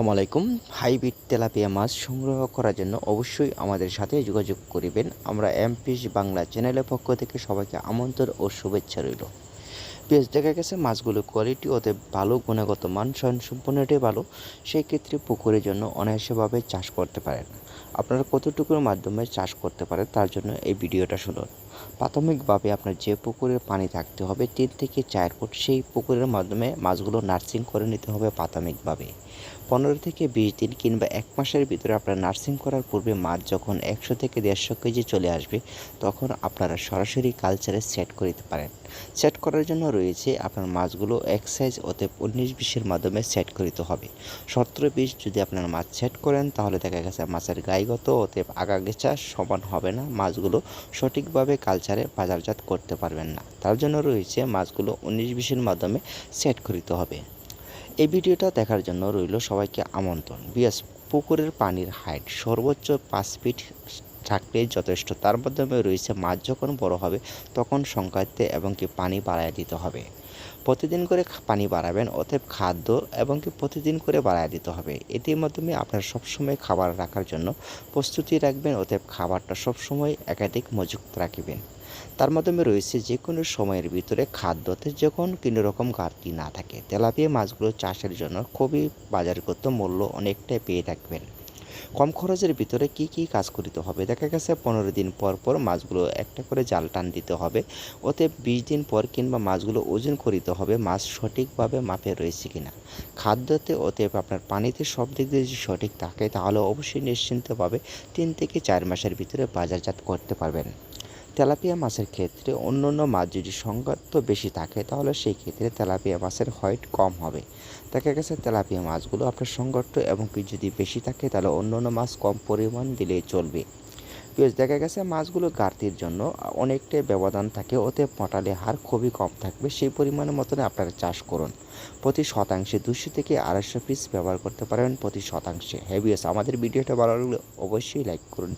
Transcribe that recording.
আসসালামু hybrid tilapia মাছ সংগ্রহ করার জন্য অবশ্যই আমাদের সাথে যোগাযোগ করিবেন। আমরা এমপিস বাংলা চ্যানেলের পক্ষ থেকে সবাইকে আমন্ত্রণ ও শুভেচ্ছা রইল। বেশ দেখা গেছে মাছগুলোর কোয়ালিটি ওতে ভালো, গুণগত মান সম্পূর্ণটাই ভালো। সেই ক্ষেত্রে পুকুরের জন্য অনায়াসভাবে চাষ করতে পারেন। আপনারা কতটুকুর মাধ্যমে চাষ করতে পারেন তার জন্য এই ভিডিওটা শুনুন। প্রাথমিকভাবে আপনার যে পুকুরে পানি থাকতে হবে, তিন থেকে চার ফুট সেই পুকুরের মাধ্যমে মাছগুলো নার্সিং করে নিতে হবে প্রাথমিকভাবে। পনেরো থেকে বিশ দিন কিংবা এক মাসের ভিতরে আপনার নার্সিং করার পূর্বে মাছ যখন একশো থেকে দেড়শো কেজি চলে আসবে, তখন আপনারা সরাসরি কালচারে সেট করে দিতে পারেন। সেট করার জন্য রয়েছে আপনার মাছগুলো এক সাইজ ওতে উনিশ বিশের মাধ্যমে সেট করিতে হবে। সতেরো বিশ যদি আপনার মাছ সেট করেন, তাহলে দেখা গেছে মাছের গাইগত ওতে আগাগেচা সমান হবে না। মাছগুলো সঠিকভাবে কালচারে বাজারজাত করতে পারবেন না। তার জন্য রয়েছে মাছগুলো উনিশ বিশের মাধ্যমে সেট করিতে হবে। এই ভিডিওটা দেখার জন্য রইল সবাইকে আমন্ত্রণ। বিএস পুকুরের পানির হাইট সর্বোচ্চ পাঁচ ফিট থাকলেই যথেষ্ট। তার মাধ্যমে রয়েছে মাছ যখন বড় হবে, তখন সংখ্যাতে এবং কি পানি বাড়ায় দিতে হবে। প্রতিদিন করে পানি বাড়াবেন, অতএব খাদ্য এবং কি প্রতিদিন করে বাড়ায় দিতে হবে। এটির মাধ্যমে আপনার সবসময় খাবার রাখার জন্য প্রস্তুতি রাখবেন, অতএব খাবারটা সবসময় একাধিক মজুত রাখবেন। তার মাধ্যমে রয়েছে যে কোনো সময়ের ভিতরে খাদ্যতে যখন কোনো রকম ঘাটতি না থাকে, তেলাপিয়া মাছগুলো চাষের জন্য খুবই বাজারগত মূল্য অনেকটাই পেয়ে থাকবেন। কম খরচের ভিতরে কি কি কাজ করিতে হবে? দেখা গেছে পনেরো দিন পর পর মাছগুলো একটা করে জাল টান দিতে হবে। ওতে বিশ দিন পর কিংবা মাছগুলো ওজন করিতে হবে, মাছ সঠিকভাবে মাপে রয়েছে কিনা। খাদ্যতে ওতে আপনার পানিতে সব দিক দিয়ে যদি সঠিক থাকে, তাহলে অবশ্যই নিশ্চিন্তভাবে তিন থেকে চার মাসের ভিতরে বাজারজাত করতে পারবেন। তেলাপিয়া মাছের ক্ষেত্রে অন্য অন্য মাছ যদি সংঘাত বেশি থাকে, তাহলে সেই ক্ষেত্রে তেলাপিয়া মাছের হোয়াইট কম হবে। দেখা গেছে তেলাপিয়া মাছগুলো আপনার সংঘর্ত এবং কি যদি বেশি থাকে, তাহলে অন্য অন্য মাছ কম পরিমাণ দিলেই চলবে। দেখা গেছে মাছগুলো ঘাটতির জন্য অনেকটাই ব্যবধান থাকে, ওতে পটালে হার খুবই কম থাকবে। সেই পরিমাণের মতন আপনারা চাষ করুন। প্রতি শতাংশে দুশো থেকে আড়াইশো পিস ব্যবহার করতে পারেন প্রতি শতাংশে। হ্যাভিয়াস আমাদের ভিডিওটা ভালো লাগলে অবশ্যই লাইক করুন।